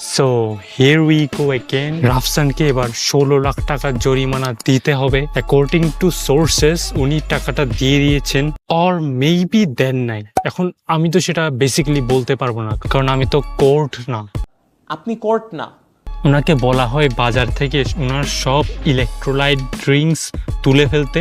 So here we go again রাফসানকে এবার ষোলো লাখ টাকা জরিমানা দিতে হবে। অ্যাকর্ডিং টু সোর্সেস উনি টাকাটা দিয়ে দিয়েছেন অর মেবি দেন নাই। এখন আমি তো সেটা বেসিক্যালি বলতে পারব না কারণ আমি তো কোর্ট না। আপনি কোর্ট না। ওনাকে বলা হয় বাজার থেকে ওনার সব ইলেকট্রোলাইট ড্রিঙ্কস তুলে ফেলতে।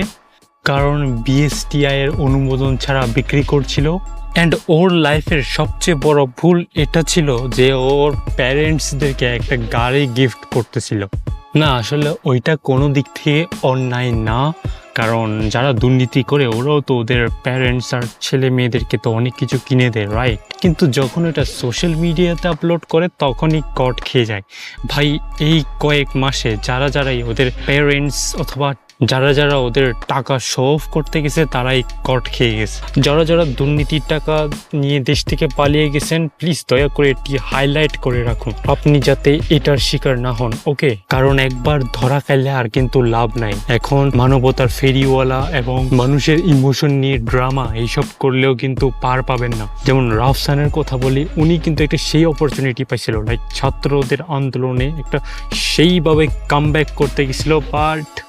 কারণ বিএসটিআই এর অনুমোদন ছাড়া বিক্রি করছিল। অ্যান্ড ওর লাইফের সবচেয়ে বড় ভুল এটা ছিল যে ওর প্যারেন্টসদেরকে একটা গাড়ি গিফট করতেছিল। না, আসলে ওইটা কোনো দিক থেকে অন্যায় না, কারণ যারা দুর্নীতি করে ওরাও তো ওদের প্যারেন্টস আর ছেলে মেয়েদেরকে তো অনেক কিছু কিনে দেয় রাইট কিন্তু যখন এটা সোশ্যাল মিডিয়াতে আপলোড করে, তখনই কট খেয়ে যায়। ভাই, এই কয়েক মাসে যারা যারাই ওদের প্যারেন্টস অথবা যারা যারা ওদের টাকা শো অফ করতে গেছে, তারাই কট খেয়ে গেছে। যারা যারা দুর্নীতির টাকা নিয়ে দেশ থেকে পালিয়ে গেছেন প্লিজ দয়া করে এটি হাইলাইট করে রাখুন। আপনি যাতে এটার শিকার না হন ওকে কারণ একবার ধরা খেলে আর কিন্তু লাভ নাই। এখন মানবতার ফেরিওয়ালা এবং মানুষের ইমোশন নিয়ে ড্রামা এইসব করলেও কিন্তু পার পাবেন না। যেমন রাফসানের কথা বলি, উনি কিন্তু একটা সেই অপরচুনিটি পাইছিল লাইক ছাত্রদের আন্দোলনে একটা সেইভাবে কাম করতে গেছিল বাট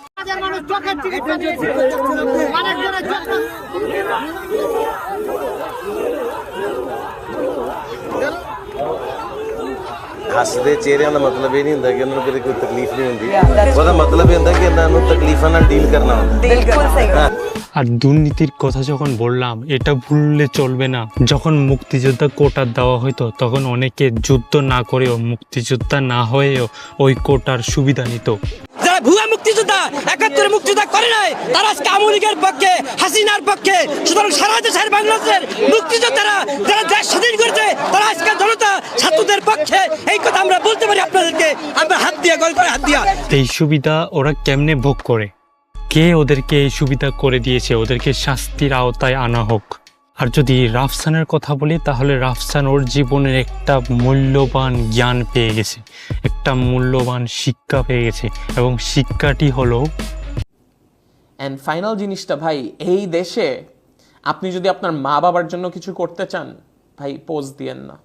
ਹੱਸਦੇ ਚਿਹਰਿਆਂ ਦਾ ਮਤਲਬ ਇਹ ਨਹੀਂ ਹੁੰਦਾ ਕਿ ਉਹਨਾਂ ਨੂੰ ਕਦੇ ਕੋਈ ਤਕਲੀਫ ਨਹੀਂ ਹੁੰਦੀ ਉਹਦਾ ਮਤਲਬ ਇਹ ਹੁੰਦਾ ਕਿ ਇਹਨਾਂ ਨੂੰ ਤਕਲੀਫਾਂ ਨਾਲ ਡੀਲ ਕਰਨਾ ਹੁੰਦਾ ਬਿਲਕੁਲ ਸਹੀ আর দুর্নীতির কথা যখন বললাম এটা ভুললে চলবে না। যখন মুক্তিযোদ্ধা কোটার দেওয়া হতো তখন অনেকে যুদ্ধ না করেও মুক্তিযোদ্ধা না হয়েও ওই কোটার সুবিধা নিত। একাত্তরে মুক্তিযোদ্ধা করে নাই। তারা আজকে আওয়ামী লীগের পক্ষে, হাসিনার পক্ষে, সুতরাং সারা দেশের বাংলাদেশের মুক্তিযোদ্ধারা যারা দেশ স্বাধীন করেছে, তারা আজকে জনতা, ছাত্রদের পক্ষে এই কথা আমরা বলতে পারি আপনাদেরকে। আমরা হাত দিয়া, গল করে হাত দিয়া। এই সুবিধা ওরা কেমনে ভোগ করে? কে ওদেরকে এই সুবিধা করে দিয়েছে? ওদেরকে শাস্তির আওতায় আনা হোক। আর যদি রাফসানের কথা বলি, তাহলে রাফসান ওর জীবনের একটা মূল্যবান জ্ঞান পেয়ে গেছে, একটা মূল্যবান শিক্ষা পেয়ে গেছে এবং শিক্ষাটি হলো অ্যান্ড ফাইনাল জিনিসটা ভাই, এই দেশে আপনি যদি আপনার মা বাবার জন্য কিছু করতে চান, ভাই পোজ দিয়েন না।